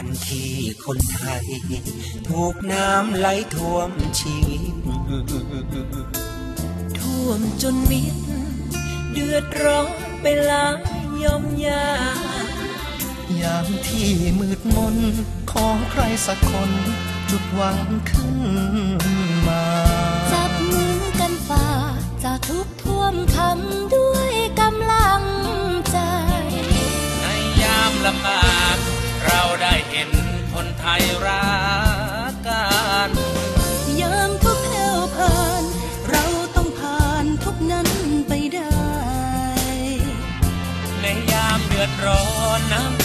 วันที่คนไทย ถูกน้ำไหลท่วมชีวิต ท่วมจนมิด เดือดร้อนไปหลายยอมยายามที่มืดมนของใครสักคน จุดหวังขึ้นมา จับมือกันฝ่าจากทุกท่วมทำด้วยกำลังใจ ในยามลำบาก คนไทยรักกันยามทุกข์แผ่วผ่าน เราต้องผ่านทุกนั้นไปได้ ในยามเดือดร้อนน้ำ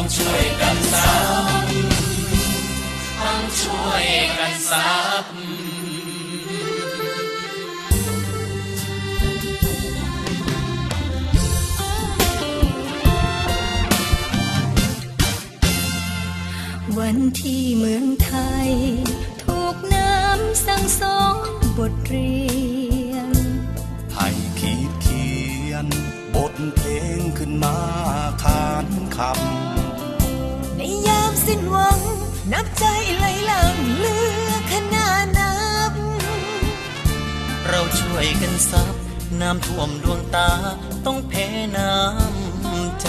ต้องช่วยกันซับต้องช่วยกันซับวันที่เมืองไทย ถูกน้ำสั่งสอนบทเรียน ให้ขีดเขียน บทเพลงขึ้นมาขานคำ ในยามสิ้นหวัง นับใจไหลหลังเลือขนานับ เราช่วยกันซับ น้ำท่วมดวงตาต้องแพ้น้ำใจ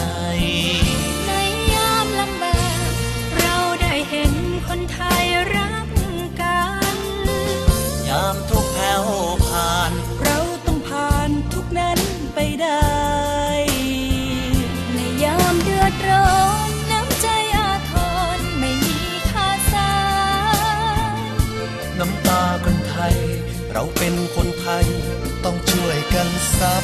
ภัยต้องช่วยกันซับ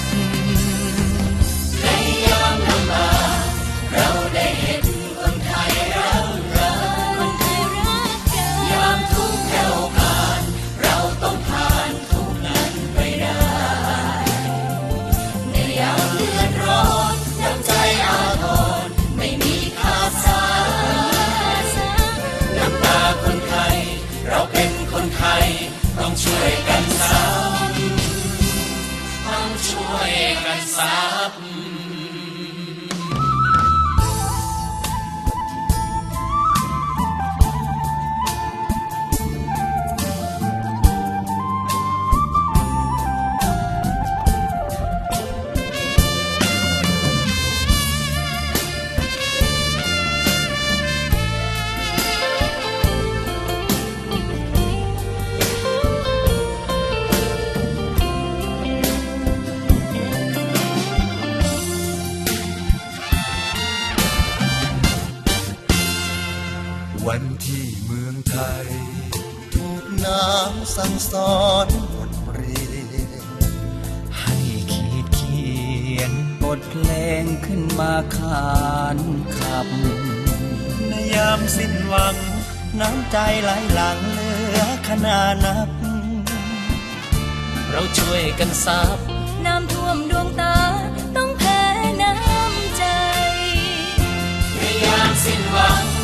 วันที่เมืองไทย ถูกน้ำสั่งสอนบทเรียนให้ขีดเขียนบทเพลงขึ้นมาขานขับในยามสิ้นหวัง น้ำใจไหลหลังเหลือขนานับ เราช่วยกันซับน้ำท่วมดวงตาต้องแพ้น้ำใจในยามสิ้นหวัง